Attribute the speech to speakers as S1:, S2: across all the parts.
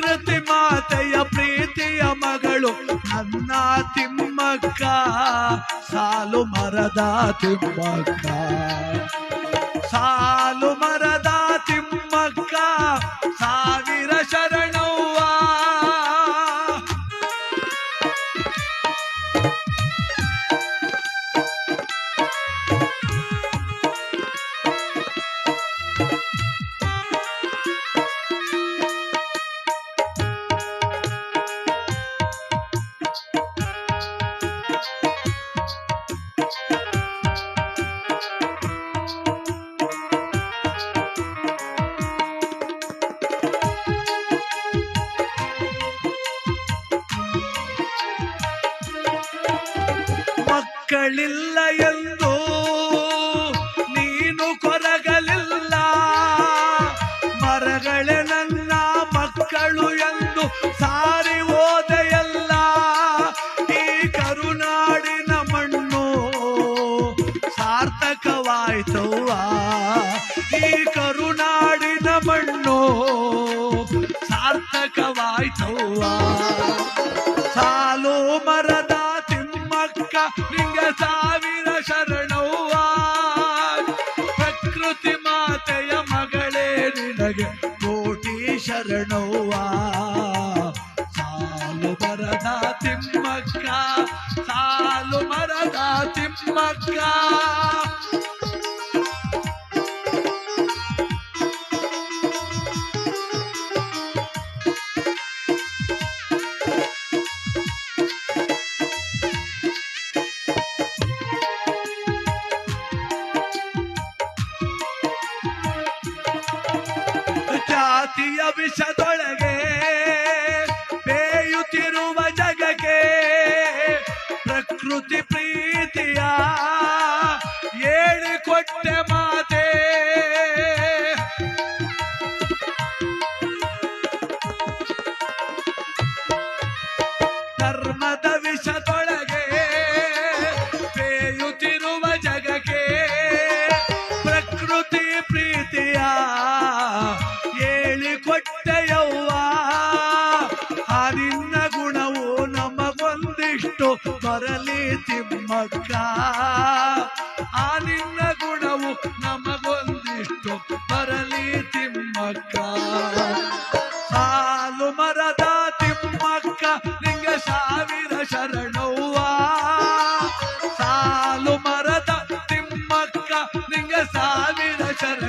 S1: ಪ್ರಕೃತಿ ಮಾತೆಯ ಪ್ರೀತಿಯ ಮಗಳು ನನ್ನ ತಿಮ್ಮಕ್ಕ. ಸಾಲು ಮರದ ತಿಮ್ಮಕ್ಕ. ಸಾಲು ಮರದ ತಿಮ್ಮಕ್ಕ. ಸಾವಿರ ಮಕ್ಕಳಿಲ್ಲ ಎಂದು ನೀನು ಕೊರಗಲಿಲ್ಲ. ಮರಗಳೇ ಶರಣವ್ವ ಸಾಲು ಮರದ ತಿಮ್ಮಕ್ಕ ಸಾಲು ಮರದ ತಿಮ್ಮಕ್ಕ salvation. ತಿಮ್ಮಕ್ಕ ಆ ನಿನ್ನ ಗುಣವು ನಮಗೊಂದಿಷ್ಟು ಬರಲಿ ತಿಮ್ಮಕ್ಕ. ಸಾಲು ಮರದ ತಿಮ್ಮಕ್ಕ ನಿಂಗೆ ಸಾವಿರ ಶರಣವ್ವ. ಸಾಲು ಮರದ ತಿಮ್ಮಕ್ಕ ನಿಂಗೆ ಸಾವಿರ ಶರಣವ್ವ.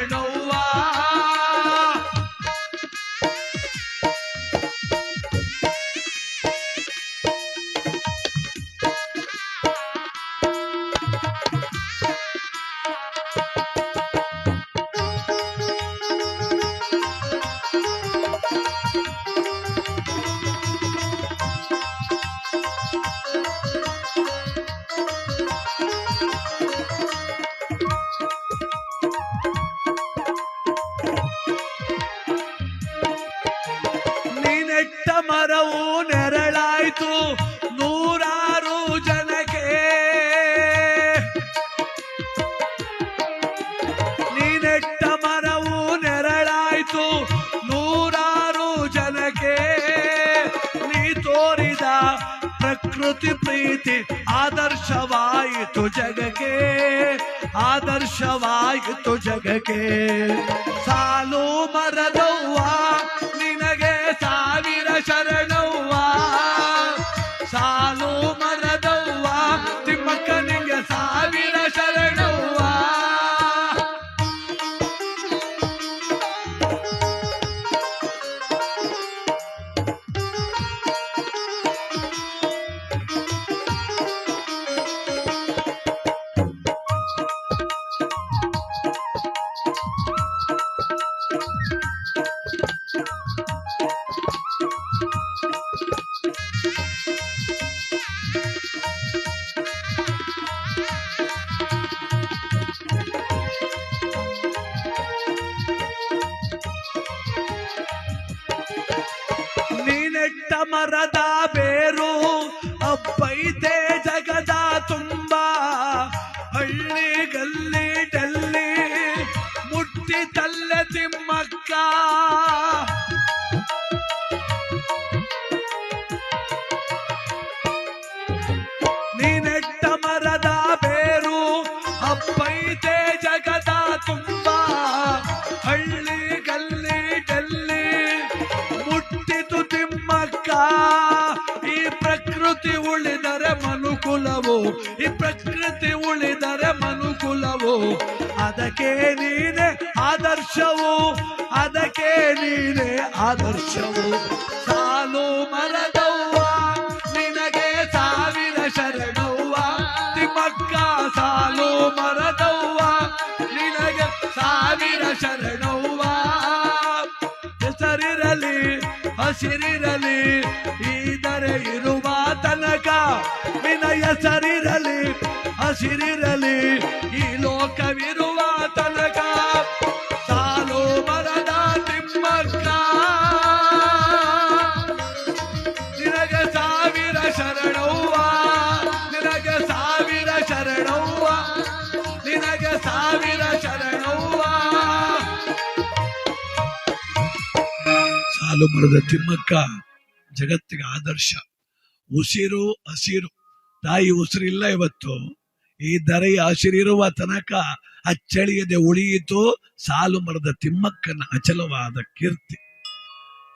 S1: ಪ್ರಕೃತಿ ಪ್ರೀತಿ ಆದರ್ಶವಾಯಿತು ಜಗಕ್ಕೆ ಆದರ್ಶವಾಯಿತು ಜಗಕ್ಕೆ ಸಾಲು ಮರದವ್ವ ನಿನಗೆ ಮರದ ಬೇರು ಅಪ್ಪೈತೆ ಜಗದ ತುಂಬ ಹಳ್ಳಿ ಈ ಪ್ರಕೃತಿ ಉಳಿದರೆ ಮನುಕುಲವು. ಅದಕ್ಕೆ ನೀನೆ ಆದರ್ಶವು? ಅದಕ್ಕೆ ನೀನೆ ಆದರ್ಶವು? ಸಾಲು ಮರದವ್ವ, ನಿನಗೆ ಸಾವಿರ ಶರಣವ್ವ. ತಿಮ್ಮಕ್ಕ ಸಾಲು ಮರದವ್ವ, ನಿನಗೆ ಸಾವಿರ ಶರಣವ್ವ. ಹೆಸರಿರಲಿ ಹಸಿರಿರಲಿ, ಈದರೆ ಇರುವ ತನಕ ವಿನಯ ಹೆಸರಿರಲಿ ಹಸಿರಿರಲಿ ಈ ಲೋಕವಿರುವ ತನಕ ಸಾಲು ಮರದ ತಿಮ್ಮಕ್ಕ. ನಿನಗೆ ಸಾವಿರ ಶರಣವ್ವ, ನಿನಗೆ ಸಾವಿರ ಶರಣವ್ವ, ನಿನಗೆ ಸಾವಿರ ಶರಣವ್ವ. ಸಾಲು ಮರದ ತಿಮ್ಮಕ್ಕ, ಜಗತ್ತಿಗೆ ಆದರ್ಶ. ಉಸಿರು ಹಸಿರು. ತಾಯಿ ಉಸಿರಿಲ್ಲ ಇವತ್ತು. ಈ ದರೆಯ ಹಸಿರಿರುವ ತನಕ ಅಚ್ಚಳಿಯದೆ ಉಳಿಯಿತು. ಸಾಲು ಮರದ ತಿಮ್ಮಕ್ಕನ ಅಚಲವಾದ ಕೀರ್ತಿ.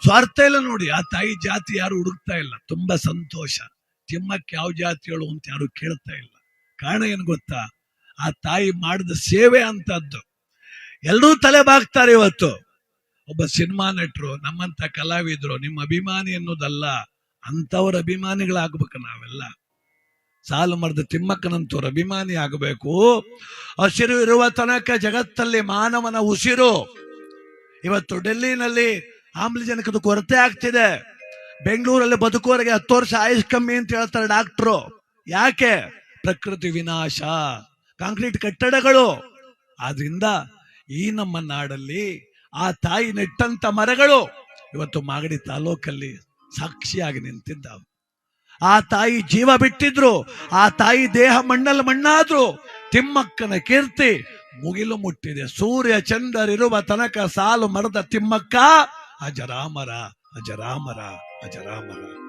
S1: ಸ್ವಾರ್ಥ ಇಲ್ಲ ನೋಡಿ, ಆ ತಾಯಿ ಜಾತಿ ಯಾರು ಹುಡುಕ್ತಾ ಇಲ್ಲ. ತುಂಬಾ ಸಂತೋಷ. ತಿಮ್ಮಕ್ಕ ಯಾವ ಹೇಳು ಅಂತ ಯಾರು ಕೇಳ್ತಾ ಇಲ್ಲ. ಕಾರಣ ಏನು ಗೊತ್ತಾ? ಆ ತಾಯಿ ಮಾಡಿದ ಸೇವೆ ಅಂತದ್ದು. ಎಲ್ಲರೂ ತಲೆ ಬಾಗ್ತಾರೆ ಇವತ್ತು. ಒಬ್ಬ ಸಿನಿಮಾ ನಟರು, ನಮ್ಮಂತ ಕಲಾವಿದ್ರು, ನಿಮ್ಮ ಅಭಿಮಾನಿ ಅನ್ನೋದಲ್ಲ ಅಂತವ್ರ ಅಭಿಮಾನಿಗಳಾಗ್ಬೇಕು ನಾವೆಲ್ಲ. ಸಾಲು ಮರದ ತಿಮ್ಮಕ್ಕನಂತವ್ರ ಅಭಿಮಾನಿ ಆಗಬೇಕು. ಹಸಿರು ಇರುವ ತನಕ ಜಗತ್ತಲ್ಲಿ ಮಾನವನ ಉಸಿರು. ಇವತ್ತು ಡೆಲ್ಲಿನಲ್ಲಿ ಆಮ್ಲಜನಕದ ಕೊರತೆ ಆಗ್ತಿದೆ. ಬೆಂಗಳೂರಲ್ಲಿ ಬದುಕೋರಿಗೆ ಹತ್ತು ವರ್ಷ ಆಯುಷ್ ಕಮ್ಮಿ ಅಂತ ಹೇಳ್ತಾರೆ ಡಾಕ್ಟ್ರು. ಯಾಕೆ? ಪ್ರಕೃತಿ ವಿನಾಶ. ಕಾಂಕ್ರೀಟ್ ಕಟ್ಟಡಗಳು. ಆದ್ರಿಂದ ಈ ನಮ್ಮ ನಾಡಲ್ಲಿ ಆ ತಾಯಿ ನೆಟ್ಟಂತ ಮರಗಳು ಇವತ್ತು ಮಾಗಡಿ ತಾಲೂಕಲ್ಲಿ ಸಾಕ್ಷಿಯಾಗಿ ನಿಂತಿದ್ದಾವೆ. ಆ ತಾಯಿ ಜೀವ ಬಿಟ್ಟಿದ್ರು, ಆ ತಾಯಿ ದೇಹ ಮಣ್ಣಲ್ಲಿ ಮಣ್ಣಾದ್ರು. ತಿಮ್ಮಕ್ಕನ ಕೀರ್ತಿ ಮುಗಿಲು ಮುಟ್ಟಿದೆ. ಸೂರ್ಯ ಚಂದರಿರುವ ತನಕ ಸಾಲು ಮರದ ತಿಮ್ಮಕ್ಕ. ಅಜರಾಮರ ಅಜರಾಮರ ಅಜರಾಮರ.